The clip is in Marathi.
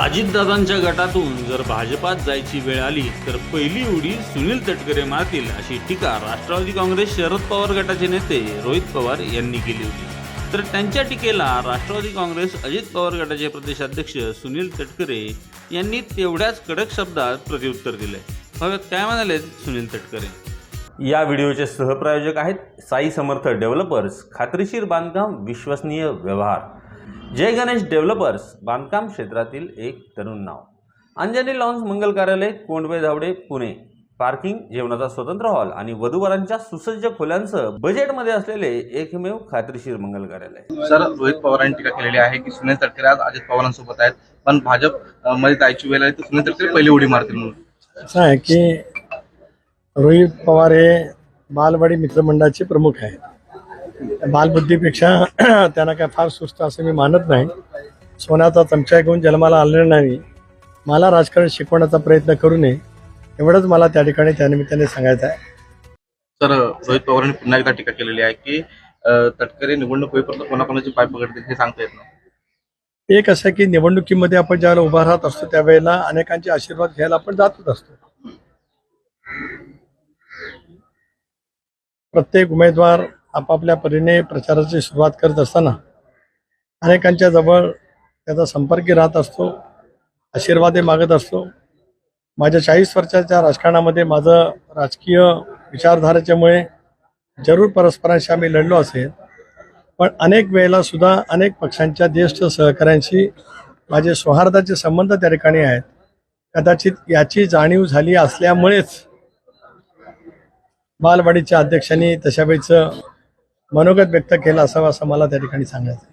अजितदादांच्या गटातून जर भाजपात जायची वेळ आली तर पहिली उडी सुनील तटकरे मारतील अशी टीका राष्ट्रवादी काँग्रेस शरद पवार गटाचे नेते रोहित पवार यांनी केली होती. तर त्यांच्या टीकेला राष्ट्रवादी काँग्रेस अजित पवार गटाचे प्रदेशाध्यक्ष सुनील तटकरे यांनी तेवढ्याच कडक शब्दात प्रत्युत्तर दिले बघत काय म्हणाले सुनील तटकरे? या व्हिडिओचे सहप्रायोजक आहेत साई समर्थ डेव्हलपर्स खात्रीशीर बांधकाम विश्वसनीय व्यवहार. जय गणेश डेव्हलपर्स बांधकाम क्षेत्रातील एक तरुण नाव. अंजनी लॉन्स मंगल कार्यालय कोंडवे धावडे पुणे. पार्किंग जेवणाचा स्वतंत्र हॉल आणि वधूवरांच्या सुसज्ज खोल्यांसह बजेटमध्ये असलेले एकमेव खात्रीशीर मंगल कार्यालय. सर रोहित पवारांनी टीका केलेली आहे की सुनील तटकरे आज अजित पवारांसोबत आहेत पण भाजपमध्ये जायची वेळ आली तर सुनील तटकरे पहिली उडी मारतील म्हणून. असं आहे की रोहित पवार हे बालवाडी मित्रमंडळाचे प्रमुख आहेत. बालबुद्धीपेक्षा त्यांना काय फार सुस्त असं मी मानत नाही. सोन्याचा चमचा घेऊन जन्माला आलेला नाही. मला राजकारण शिकवण्याचा प्रयत्न करू नये. एवढंच मला त्या ठिकाणी त्यानिमित्ताने सांगायचं आहे. सर रोहित पवारांनी पुन्हा एकदा टीका केलेली आहे की तटकरे निवडणूक होईपर्यंत कोणाकोणाची पाय पकडतील हे सांगता येत नाही. एक असं की निवडणुकीमध्ये आपण ज्यावेळेला उभा राहत असतो त्यावेळेला अनेकांचे आशीर्वाद घ्यायला आपण जातच असतो. प्रत्येक उमेदवार आपापल्या परीने प्रचाराची सुरुवात करत असताना अनेकांच्या जवळ त्याचा संपर्की राहत असतो आशीर्वादे मागत असतो. माझ्या चाळीस वर्षाच्या राजकारणामध्ये माझं राजकीय विचारधारेच्यामुळे जरूर परस्परांशी आम्ही लढलो असेल पण अनेक वेळेला सुद्धा अनेक पक्षांच्या ज्येष्ठ सहकाऱ्यांशी माझे सौहार्दाचे संबंध त्या ठिकाणी आहेत. कदाचित याची जाणीव झाली असल्यामुळेच बालवाडीच्या अध्यक्षांनी तशावेळीचं मनोगत व्यक्त केलं असावं असं मला त्या ठिकाणी सांगायचं